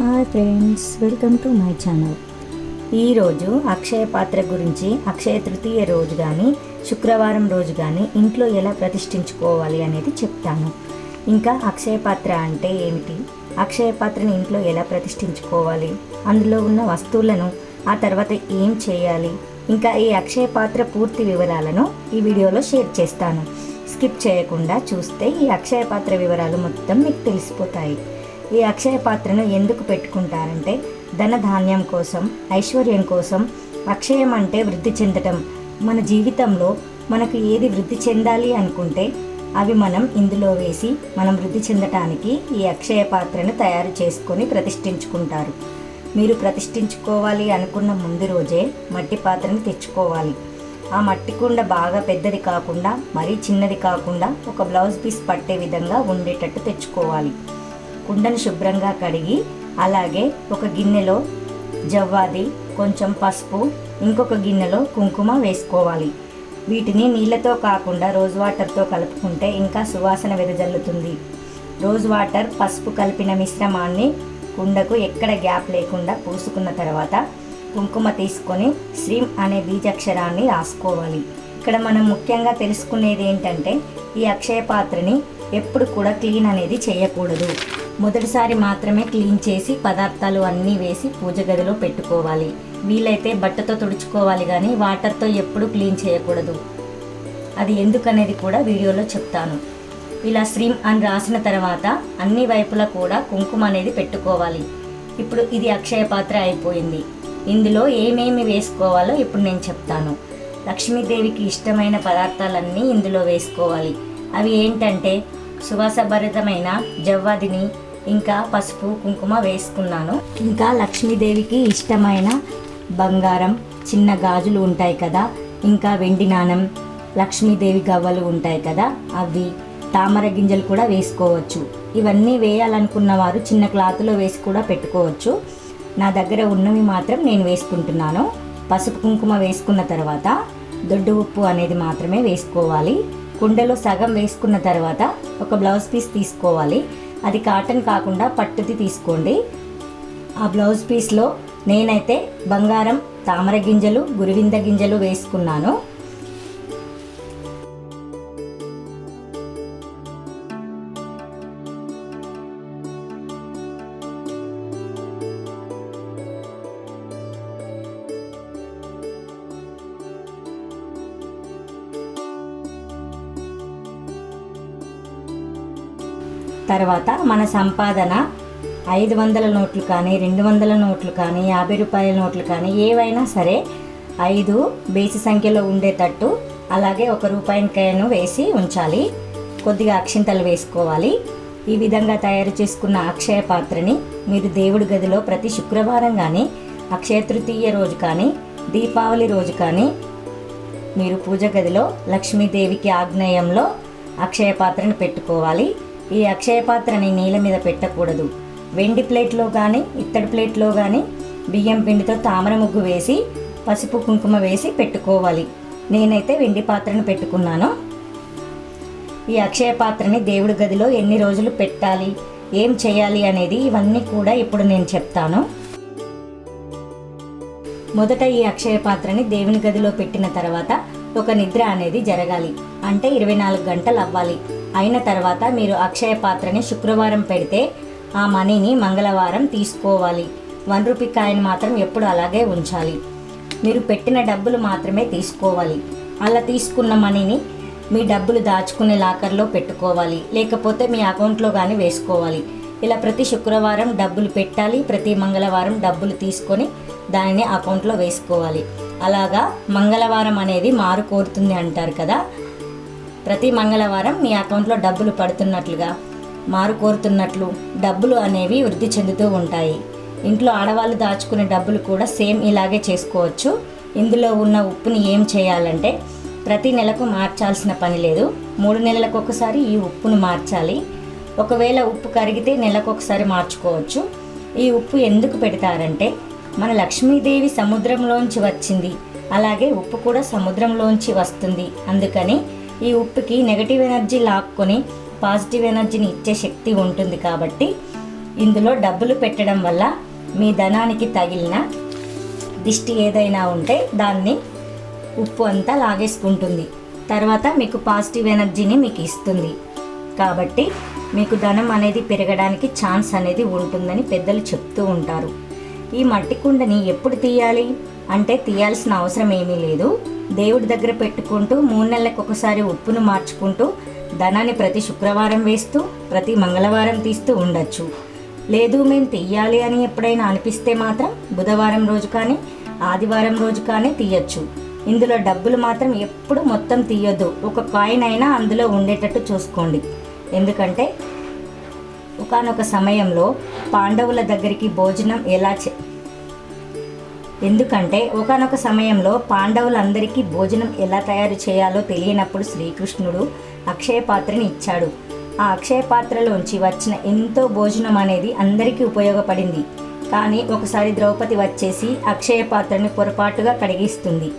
Hi friends welcome to my channel ఈరోజు అక్షయ పాత్ర గురించి అక్షయ తృతీయ రోజు కానీ శుక్రవారం రోజు కానీ ఇంట్లో ఎలా ప్రతిష్ఠించుకోవాలి అనేది చెప్తాను. ఇంకా అక్షయ పాత్ర అంటే ఏమిటి? అక్షయ పాత్రని ఇంట్లో ఎలా ప్రతిష్ఠించుకోవాలి? అందులో ఉన్న వస్తువులను ఆ తర్వాత ఏం చేయాలి? ఇంకా ఈ అక్షయ పాత్ర పూర్తి వివరాలను ఈ వీడియోలో షేర్ చేస్తాను. స్కిప్ చేయకుండా చూస్తే ఈ అక్షయ పాత్ర వివరాలు మొత్తం మీకు తెలిసిపోతాయి. ఈ అక్షయ పాత్రను ఎందుకు పెట్టుకుంటారంటే ధన ధాన్యం కోసం ఐశ్వర్యం కోసం అక్షయం అంటే వృద్ధి చెందటం. మన జీవితంలో మనకు ఏది వృద్ధి చెందాలి అనుకుంటే అవి మనం ఇందులో వేసి మనం వృద్ధి చెందటానికి ఈ అక్షయ పాత్రను తయారు చేసుకొని ప్రతిష్ఠించుకుంటారు. మీరు ప్రతిష్ఠించుకోవాలి అనుకున్న ముందు రోజే మట్టి పాత్రను తెచ్చుకోవాలి. ఆ మట్టి కుండ బాగా పెద్దది కాకుండా మరీ చిన్నది కాకుండా ఒక బ్లౌజ్ పీస్ పట్టే విధంగా ఉండేటట్టు తెచ్చుకోవాలి. కుండను శుభ్రంగా కడిగి అలాగే ఒక గిన్నెలో జవ్వాది కొంచెం పసుపు ఇంకొక గిన్నెలో కుంకుమ వేసుకోవాలి. వీటిని నీళ్ళతో కాకుండా రోజ్ వాటర్తో కలుపుకుంటే ఇంకా సువాసన వెదజల్లుతుంది. రోజ్ వాటర్ పసుపు కలిపిన మిశ్రమాన్ని కుండకు ఎక్కడ గ్యాప్ లేకుండా పూసుకున్న తర్వాత కుంకుమ తీసుకొని శ్రీం అనే బీజాక్షరాన్ని రాసుకోవాలి. ఇక్కడ మనం ముఖ్యంగా తెలుసుకునేది ఏంటంటే ఈ అక్షయ పాత్రని ఎప్పుడు కూడా క్లీన్ అనేది చేయకూడదు. మొదటిసారి మాత్రమే క్లీన్ చేసి పదార్థాలు అన్నీ వేసి పూజ గదిలో పెట్టుకోవాలి. వీలైతే బట్టతో తుడుచుకోవాలి కానీ వాటర్తో ఎప్పుడు క్లీన్ చేయకూడదు. అది ఎందుకనేది కూడా వీడియోలో చెప్తాను. ఇలా శ్రీం అని రాసిన తర్వాత అన్ని వైపులా కూడా కుంకుమ అనేది పెట్టుకోవాలి. ఇప్పుడు ఇది అక్షయ పాత్ర అయిపోయింది. ఇందులో ఏమేమి వేసుకోవాలో ఇప్పుడు నేను చెప్తాను. లక్ష్మీదేవికి ఇష్టమైన పదార్థాలన్నీ ఇందులో వేసుకోవాలి. అవి ఏంటంటే సువాసభరితమైన జవ్వాదిని ఇంకా పసుపు కుంకుమ వేసుకున్నాను. ఇంకా లక్ష్మీదేవికి ఇష్టమైన బంగారం చిన్న గాజులు ఉంటాయి కదా. ఇంకా వెండి నాణం లక్ష్మీదేవి గవ్వలు ఉంటాయి కదా. అవి తామర గింజలు కూడా వేసుకోవచ్చు. ఇవన్నీ వేయాలనుకున్న వారు చిన్న క్లాత్లో వేసి కూడా పెట్టుకోవచ్చు. నా దగ్గర ఉన్నవి మాత్రం నేను వేసుకుంటున్నాను. పసుపు కుంకుమ వేసుకున్న తర్వాత దొడ్డు ఉప్పు అనేది మాత్రమే వేసుకోవాలి. కుండలో సగం వేసుకున్న తర్వాత ఒక బ్లౌజ్ పీస్ తీసుకోవాలి. అది కాటన్ కాకుండా పట్టుది తీసుకోండి. ఆ బ్లౌజ్ పీస్లో నేనైతే బంగారం తామర గింజలు గురివింద గింజలు వేసుకున్నాను. తర్వాత మన సంపాదన ఐదు వందల నోట్లు కానీ రెండు వందల నోట్లు కానీ యాభై రూపాయల నోట్లు కానీ ఏవైనా సరే ఐదు బేసి సంఖ్యలో ఉండేటట్టు అలాగే ఒక రూపాయికాయను వేసి ఉంచాలి. కొద్దిగా అక్షింతలు వేసుకోవాలి. ఈ విధంగా తయారు చేసుకున్న అక్షయ పాత్రని మీరు దేవుడి గదిలో ప్రతి శుక్రవారం కానీ అక్షయ తృతీయ రోజు కానీ దీపావళి రోజు కానీ మీరు పూజ గదిలో లక్ష్మీదేవికి ఆగ్నేయంలో అక్షయ పాత్రను పెట్టుకోవాలి. ఈ అక్షయ పాత్రని నీళ్ళ మీద పెట్టకూడదు. వెండి ప్లేట్లో కానీ ఇత్తడి ప్లేట్లో కానీ బియ్యం పిండితో తామర ముగ్గు వేసి పసుపు కుంకుమ వేసి పెట్టుకోవాలి. నేనైతే వెండి పాత్రను పెట్టుకున్నాను. ఈ అక్షయ పాత్రని దేవుడి గదిలో ఎన్ని రోజులు పెట్టాలి ఏం చేయాలి అనేది ఇవన్నీ కూడా ఇప్పుడు నేను చెప్తాను. మొదట ఈ అక్షయ పాత్రని దేవుని గదిలో పెట్టిన తర్వాత ఒక నిద్ర అనేది జరగాలి. అంటే ఇరవై నాలుగు గంటలు అవ్వాలి. అయిన తర్వాత మీరు అక్షయ పాత్రని శుక్రవారం పెడితే ఆ మనీని మంగళవారం తీసుకోవాలి. వన్ రూపీ కాయిన్ మాత్రం ఎప్పుడు అలాగే ఉంచాలి. మీరు పెట్టిన డబ్బులు మాత్రమే తీసుకోవాలి. అలా తీసుకున్న మనీని మీ డబ్బులు దాచుకునే లాకర్లో పెట్టుకోవాలి. లేకపోతే మీ అకౌంట్లో కానీ వేసుకోవాలి. ఇలా ప్రతి శుక్రవారం డబ్బులు పెట్టాలి. ప్రతి మంగళవారం డబ్బులు తీసుకొని దానిని అకౌంట్లో వేసుకోవాలి. అలాగా మంగళవారం అనేది మారు కోరుతుంది అంటారు కదా. ప్రతి మంగళవారం మీ అకౌంట్లో డబ్బులు పడుతున్నట్లుగా మారు కోరుతున్నట్లు డబ్బులు అనేవి వృద్ధి చెందుతూ ఉంటాయి. ఇంట్లో ఆడవాళ్ళు దాచుకునే డబ్బులు కూడా సేమ్ ఇలాగే చేసుకోవచ్చు. ఇందులో ఉన్న ఉప్పుని ఏం చేయాలంటే ప్రతి నెలకు మార్చాల్సిన పని లేదు. మూడు నెలలకు ఒకసారి ఈ ఉప్పును మార్చాలి. ఒకవేళ ఉప్పు కరిగితే నెలకు ఒకసారి మార్చుకోవచ్చు. ఈ ఉప్పు ఎందుకు పెడతారంటే మన లక్ష్మీదేవి సముద్రంలోంచి వచ్చింది. అలాగే ఉప్పు కూడా సముద్రంలోంచి వస్తుంది. అందుకని ఈ ఉప్పుకి నెగటివ్ ఎనర్జీ లాక్కొని పాజిటివ్ ఎనర్జీని ఇచ్చే శక్తి ఉంటుంది కాబట్టి ఇందులో డబ్బులు పెట్టడం వల్ల మీ ధనానికి తగిలిన దిష్టి ఏదైనా ఉంటే దాన్ని ఉప్పు అంతా లాగేసుకుంటుంది. తర్వాత మీకు పాజిటివ్ ఎనర్జీని మీకు ఇస్తుంది. కాబట్టి మీకు ధనం అనేది పెరగడానికి ఛాన్స్ అనేది ఉంటుందని పెద్దలు చెప్తూ ఉంటారు. ఈ మట్టి కుండని ఎప్పుడు తీయాలి? అంటే తీయాల్సిన అవసరం ఏమీ లేదు. దేవుడి దగ్గర పెట్టుకుంటూ మూడు నెలలకు ఒకసారి ఉప్పును మార్చుకుంటూ ధనాన్ని ప్రతి శుక్రవారం వేస్తూ ప్రతి మంగళవారం తీస్తూ ఉండొచ్చు. లేదు మేము తీయాలి అని ఎప్పుడైనా అనిపిస్తే మాత్రం బుధవారం రోజు కానీ ఆదివారం రోజు కానీ తీయచ్చు. ఇందులో డబ్బులు మాత్రం ఎప్పుడు మొత్తం తీయొద్దు. ఒక కాయిన్ అయినా అందులో ఉండేటట్టు చూసుకోండి. ఎందుకంటే ఒకానొక సమయంలో పాండవుల దగ్గరికి భోజనం ఎలా ఎందుకంటే ఒకానొక సమయంలో పాండవులందరికీ భోజనం ఎలా తయారు చేయాలో తెలియనప్పుడు శ్రీకృష్ణుడు అక్షయ పాత్రని ఇచ్చాడు. ఆ అక్షయ పాత్రలోంచి వచ్చిన ఎంతో భోజనం అనేది అందరికీ ఉపయోగపడింది. కానీ ఒకసారి ద్రౌపది వచ్చేసి అక్షయ పాత్రని పొరపాటుగా కడిగిస్తుంది.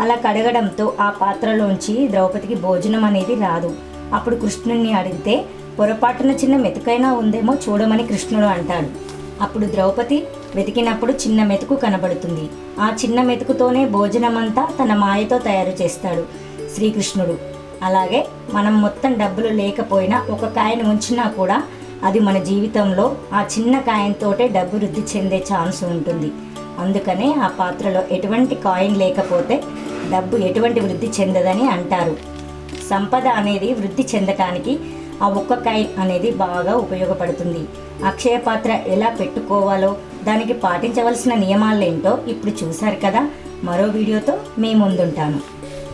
అలా కడగడంతో ఆ పాత్రలోంచి ద్రౌపదికి భోజనం అనేది రాదు. అప్పుడు కృష్ణుడిని అడిగితే పొరపాటున చిన్న మెతుకైనా ఉందేమో చూడమని కృష్ణుడు అంటాడు. అప్పుడు ద్రౌపది వెతికినప్పుడు చిన్న మెతుకు కనబడుతుంది. ఆ చిన్న మెతుకుతోనే భోజనమంతా తన మాయతో తయారు చేస్తాడు శ్రీకృష్ణుడు. అలాగే మనం మొత్తం డబ్బులు లేకపోయినా ఒక కాయను ఉంచినా కూడా అది మన జీవితంలో ఆ చిన్న కాయంతోటే డబ్బు వృద్ధి చెందే ఛాన్స్ ఉంటుంది. అందుకనే ఆ పాత్రలో ఎటువంటి కాయిన్ లేకపోతే డబ్బు ఎటువంటి వృద్ధి చెందదని అంటారు. సంపద అనేది వృద్ధి చెందటానికి ఆ ఒక్క కాయిన్ అనేది బాగా ఉపయోగపడుతుంది. అక్షయ పాత్ర ఎలా పెట్టుకోవాలో దానికి పాటించవలసిన నియమాలేంటో ఇప్పుడు చూశారు కదా. మరో వీడియోతో మీ ముందుంటాను.